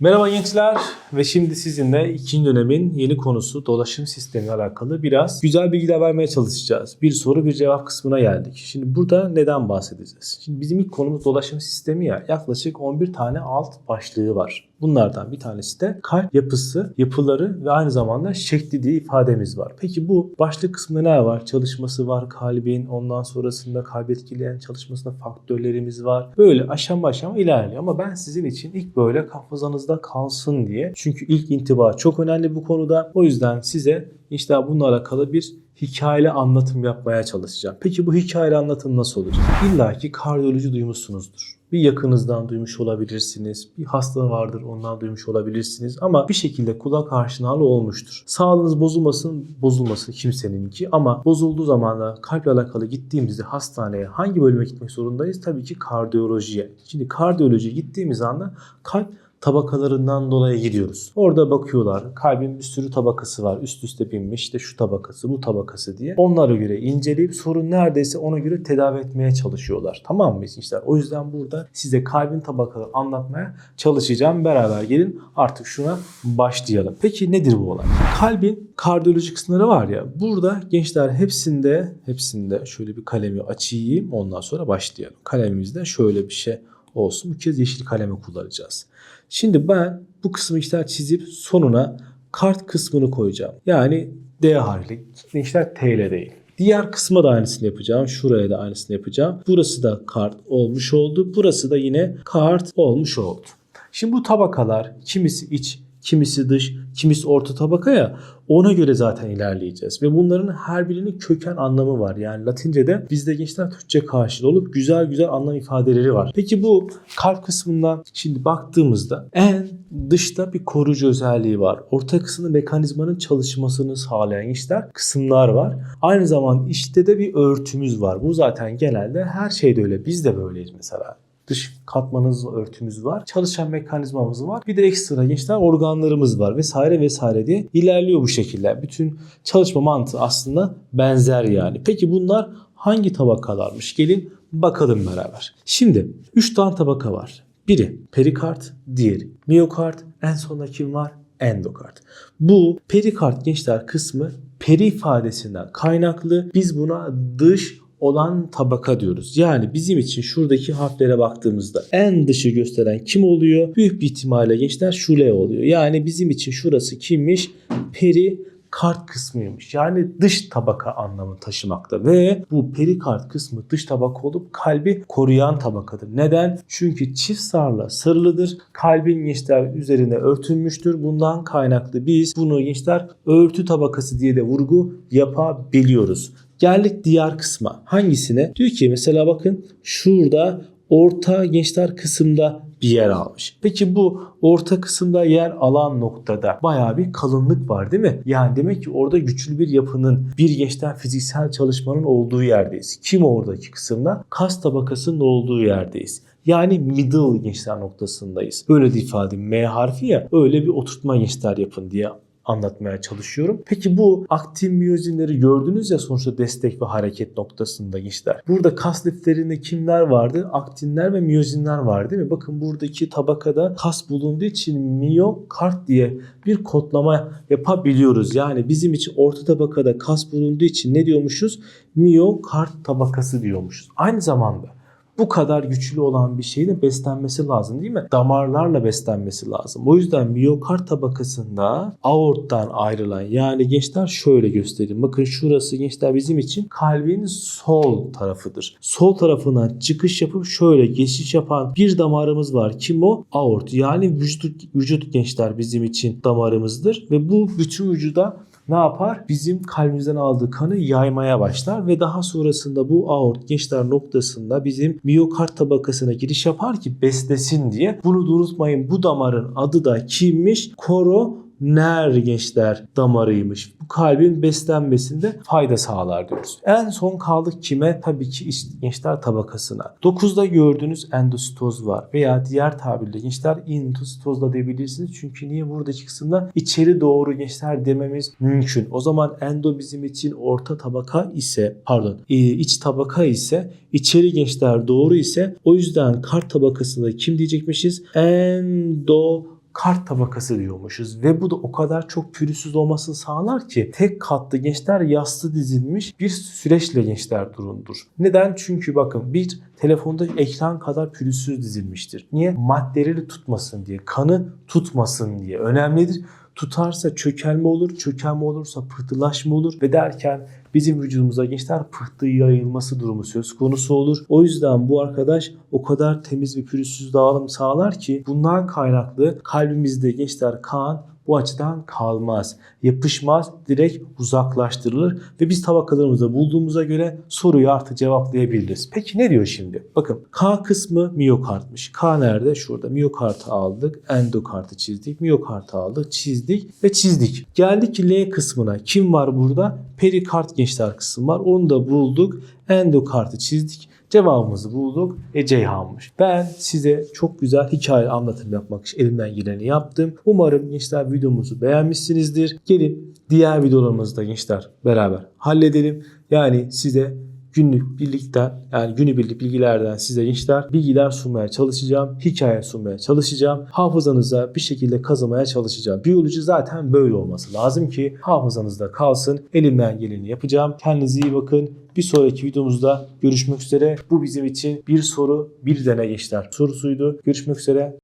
Merhaba gençler ve şimdi sizinle ikinci dönemin yeni konusu dolaşım sistemi alakalı biraz güzel bilgiler vermeye çalışacağız. Bir soru bir cevap kısmına geldik. Şimdi burada neden bahsedeceğiz? Şimdi bizim ilk konumuz dolaşım sistemi ya yaklaşık 11 tane alt başlığı var. Bunlardan bir tanesi de kalp yapısı, yapıları ve aynı zamanda şekli diye ifademiz var. Peki bu başlık kısmında ne var? Çalışması var kalbin, ondan sonrasında kalbi etkileyen çalışmasında faktörlerimiz var. Böyle aşama aşama ilerliyor ama ben sizin için ilk böyle kafanızda kalsın diye. Çünkü ilk intiba çok önemli bu konuda. O yüzden size işte bununla alakalı bir hikayeli anlatım yapmaya çalışacağım. Peki bu hikayeli anlatım nasıl olacak? İlla ki kardiyoloji duymuşsunuzdur. Bir yakınızdan duymuş olabilirsiniz. Bir hastalığı vardır ondan duymuş olabilirsiniz. Ama bir şekilde kulak aşinalı olmuştur. Sağlığınız bozulmasın, bozulmasın kimseninki. Ama bozulduğu zaman da kalple alakalı gittiğimizde hastaneye hangi bölüme gitmek zorundayız? Tabii ki kardiyolojiye. Şimdi kardiyolojiye gittiğimiz anda kalp tabakalarından dolayı gidiyoruz. Orada bakıyorlar. Kalbin bir sürü tabakası var. Üst üste binmiş. İşte şu tabakası, bu tabakası diye. Onlara göre inceleyip sorun neredeyse ona göre tedavi etmeye çalışıyorlar. Tamam mı gençler? O yüzden burada size kalbin tabakaları anlatmaya çalışacağım. Beraber gelin artık şuna başlayalım. Peki nedir bu olay? Kalbin kardiyolojik kısımları var ya. Burada gençler hepsinde hepsinde şöyle bir kalemi açayım. Ondan sonra başlayalım. Kalemimizde şöyle bir şey olsun. Bu kez yeşil kalemi kullanacağız. Şimdi ben bu kısmı işler çizip sonuna kart kısmını koyacağım. Yani D harfi. İşler T ile değil. Diğer kısma da aynısını yapacağım. Şuraya da aynısını yapacağım. Burası da kart olmuş oldu. Burası da yine kart olmuş oldu. Şimdi bu tabakalar kimisi iç, kimisi dış, kimisi orta tabaka ya ona göre zaten ilerleyeceğiz. Ve bunların her birinin köken anlamı var. Yani Latince'de bizde gençler Türkçe karşılığı olup güzel güzel anlam ifadeleri var. Peki bu kalp kısmından şimdi baktığımızda en dışta bir koruyucu özelliği var. Orta kısmında mekanizmanın çalışmasını sağlayan işler kısımlar var. Aynı zamanda içte de bir örtümüz var. Bu zaten genelde her şeyde öyle. Biz de böyleyiz mesela dış katmanımız, örtümüz var. Çalışan mekanizmamız var. Bir de ekstra gençler organlarımız var vesaire vesaire diye ilerliyor bu şekilde. Bütün çalışma mantığı aslında benzer yani. Peki bunlar hangi tabakalarmış? Gelin bakalım beraber. Şimdi 3 tane tabaka var. Biri perikard, diğeri miyokard, en sonunda kim var? Endokard. Bu perikard gençler kısmı peri ifadesinden kaynaklı. Biz buna dış olan tabaka diyoruz. Yani bizim için şuradaki harflere baktığımızda en dışı gösteren kim oluyor? Büyük bir ihtimalle gençler şule oluyor. Yani bizim için şurası kimmiş? Peri kart kısmıymış. Yani dış tabaka anlamı taşımakta ve bu perikard kısmı dış tabaka olup kalbi koruyan tabakadır. Neden? Çünkü çift sarla sarılıdır. Kalbin gençler üzerine örtülmüştür. Bundan kaynaklı biz bunu gençler örtü tabakası diye de vurgu yapabiliyoruz. Geldik diğer kısma. Hangisine? Diyor ki mesela bakın şurada orta gençler kısımda bir yer almış. Peki bu orta kısımda yer alan noktada bayağı bir kalınlık var değil mi? Yani demek ki orada güçlü bir yapının, bir gençler fiziksel çalışmanın olduğu yerdeyiz. Kim oradaki kısımda? Kas tabakasının olduğu yerdeyiz. Yani middle gençler noktasındayız. Böyle de ifade M harfi ya öyle bir oturtma gençler yapın diye anlatmaya çalışıyorum. Peki bu aktin miyozinleri gördünüz ya sonuçta destek ve hareket noktasında gençler. Burada kas liflerinde kimler vardı? Aktinler ve miyozinler var değil mi? Bakın buradaki tabakada kas bulunduğu için miyokard diye bir kodlama yapabiliyoruz. Yani bizim için orta tabakada kas bulunduğu için ne diyormuşuz? Miyokard tabakası diyormuşuz. Aynı zamanda bu kadar güçlü olan bir şeyin beslenmesi lazım değil mi? Damarlarla beslenmesi lazım. O yüzden miyokard tabakasında aorttan ayrılan yani gençler şöyle göstereyim. Bakın şurası gençler bizim için kalbin sol tarafıdır. Sol tarafına çıkış yapıp şöyle geçiş yapan bir damarımız var. Kim o? Aort. Yani vücut, vücut gençler bizim için damarımızdır ve bu bütün vücuda ne yapar? Bizim kalbimizden aldığı kanı yaymaya başlar ve daha sonrasında bu aort gençler noktasında bizim miyokard tabakasına giriş yapar ki beslesin diye. Bunu da unutmayın bu damarın adı da kimmiş? Koro ner gençler damarıymış. Bu kalbin beslenmesinde fayda sağlar diyoruz. En son kaldık kime? Tabii ki gençler tabakasına. 9'da gördüğünüz endositoz var veya diğer tabirle gençler intositoz da diyebilirsiniz. Çünkü niye buradaki kısımda içeri doğru gençler dememiz mümkün. O zaman endo bizim için orta tabaka ise pardon e, iç tabaka ise içeri gençler doğru ise o yüzden kart tabakasında kim diyecekmişiz? Endo kart tabakası diyormuşuz ve bu da o kadar çok pürüzsüz olmasını sağlar ki tek katlı gençler yassı dizilmiş bir süreçle gençler durumdur. Neden? Çünkü bakın bir telefonda ekran kadar pürüzsüz dizilmiştir. Niye? Maddeleri tutmasın diye, kanı tutmasın diye. Önemlidir. Tutarsa çökelme olur, çökelme olursa pıhtılaşma olur ve derken bizim vücudumuza gençler pıhtı yayılması durumu söz konusu olur. O yüzden bu arkadaş o kadar temiz ve pürüzsüz dağılım sağlar ki bundan kaynaklı kalbimizde gençler kan bu açıdan kalmaz. Yapışmaz, direkt uzaklaştırılır ve biz tabakalarımızda bulduğumuza göre soruyu artık cevaplayabiliriz. Peki ne diyor şimdi? Bakın K kısmı miyokartmış. K nerede? Şurada. Miyokartı aldık. Endokartı çizdik. Miyokartı aldık. Çizdik ve çizdik. Geldik L kısmına. Kim var burada? Perikard gençler kısmı var. Onu da bulduk. Endokartı çizdik. Cevabımızı bulduk. E Ceyhan'mış. Ben size çok güzel hikaye anlatım yapmak için elimden geleni yaptım. Umarım gençler videomuzu beğenmişsinizdir. Gelin diğer videolarımızda gençler beraber halledelim. Yani size günlük birlikten yani günübirlik bilgilerden size gençler bilgiler sunmaya çalışacağım. Hikaye sunmaya çalışacağım. Hafızanıza bir şekilde kazımaya çalışacağım. Biyoloji zaten böyle olması lazım ki hafızanızda kalsın. Elimden geleni yapacağım. Kendinize iyi bakın. Bir sonraki videomuzda görüşmek üzere. Bu bizim için bir soru bir deney gençler sorusuydu. Görüşmek üzere.